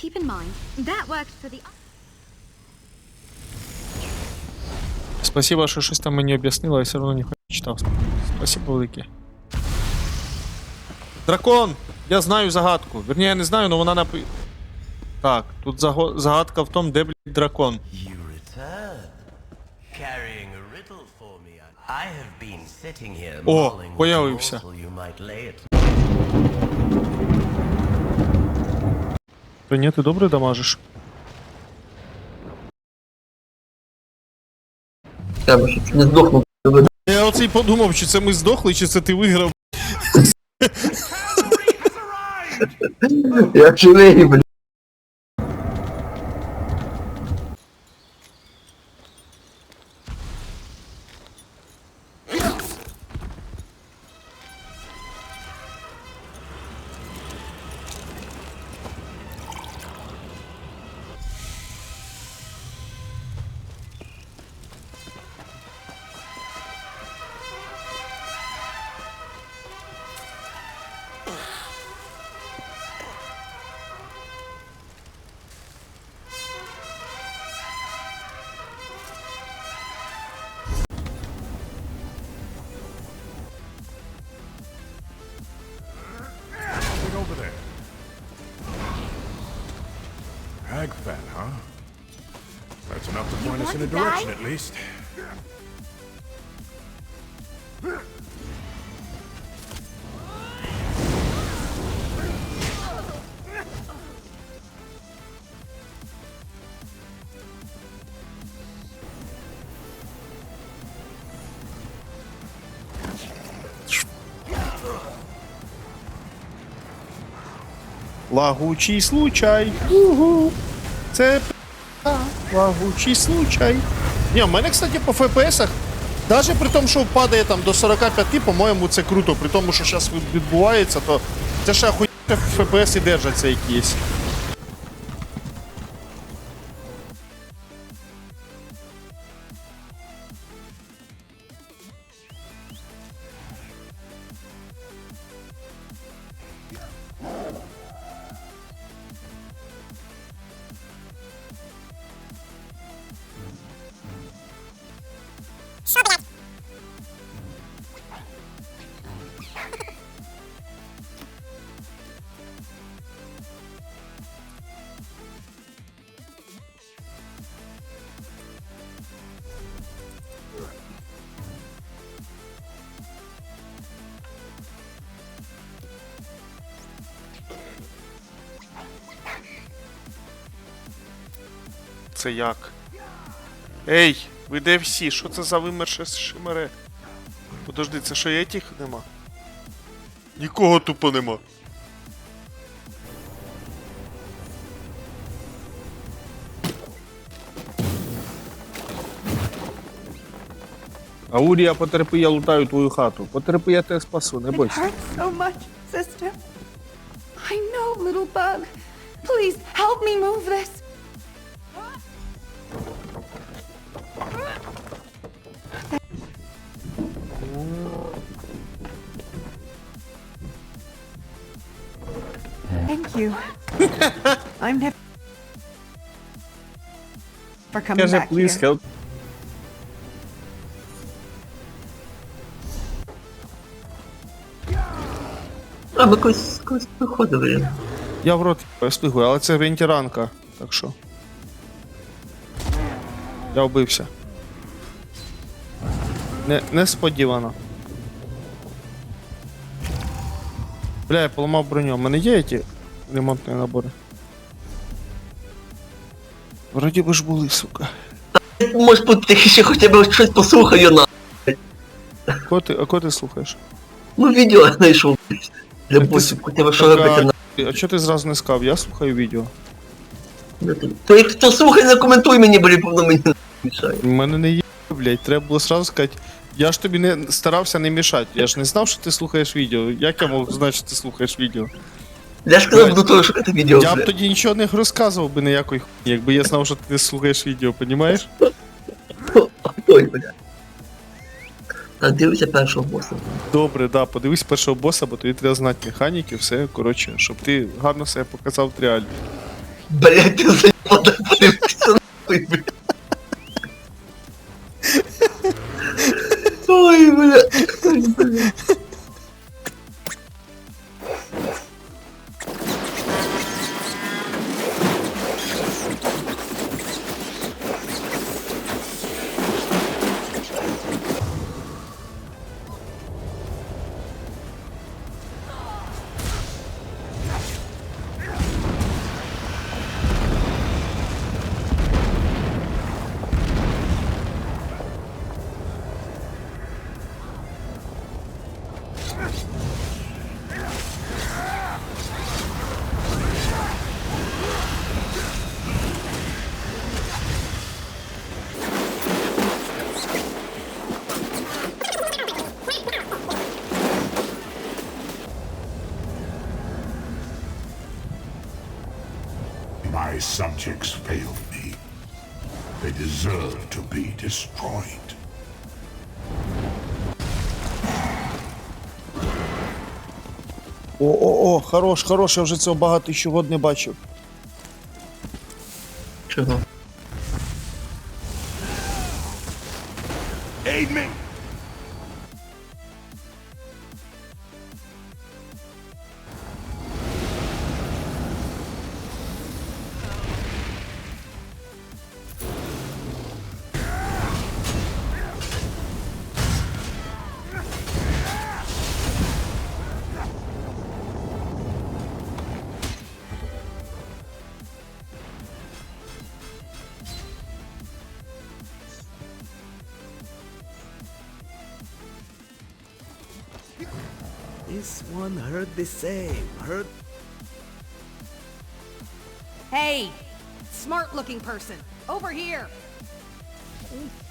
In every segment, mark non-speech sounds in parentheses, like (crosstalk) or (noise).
Keep in mind, that worked for the Спасибо, що щось там мені об'яснила, я все одно ніхуя не читав. Спасибо велике. Дракон! Я знаю загадку. Вірні, я не знаю, але вона напи. Так, тут заго- загадка в тому, де, блядь, дракон. You return, Та ні, ти добре дамажиш. Треба, щоб не здохнув. Я оце й подумав, чи це ми здохли, чи це ти виграв. Я живий, блін. That's enough to point us in a want to die? direction, at least. Лагучий случай. Угу. Це п***а. случай. Ні, в мене, кстати, по ФПСах, навіть при тому, що падає там до 45, по-моєму, це круто. При тому, що зараз відбувається, то це ще хуйня ФПС і держаться якісь. Це як? Ей, ви де всі? Що це за вимерше шимере? Подожди, це що етіх нема? Нікого тупо нема. Аурія, потерпи, я лутаю твою хату. Потерпи, я тебе спасу, не It бойся. hurts so much, sister. I know, little bug. Please help me move this. Thank you. (laughs) I'm never for coming Каже, back please here. help. А, ми колись, колись виходили. Я в рот встигую, але це вентіранка, так що. Я вбився. Не, несподівано. Бля, я поламав броню. У мене є ті ремонтні набори? Вроді би ж були, сука. Може бути тихіше, хоча б щось послухаю на. Кого ти, а кого ти слухаєш? Ну, відео знайшов. Для босів, хоча б що робити на. А, чого ти зразу не сказав? Я слухаю відео. То як хто слухає, не коментуй мені, бо воно мені не мішає. У мене не є, блядь, треба було сразу сказати. Я ж тобі не старався не мішати. Я ж не знав, що ти слухаєш відео. Як я мог знати, що ти слухаєш відео? Я ж казав до того шукати відео. Я б тоді нічого не розказував би ніякої хуйні, якби я знав, що ти не слухаєш відео, понімаєш? Ой, бля. Дивися першого боса. Добре, да, подивись першого боса, бо тобі треба знати механіки, все, коротше, щоб ти гарно себе показав в реалі. Блять, ти заїбала My subjects failed me. They deserve to be destroyed. О-о-о, хорош, хорош, я вже цього багато ще год не бачив. Чого? Aid me! This one heard the same. Heard Hey, smart looking person, over here. Oh.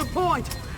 The point!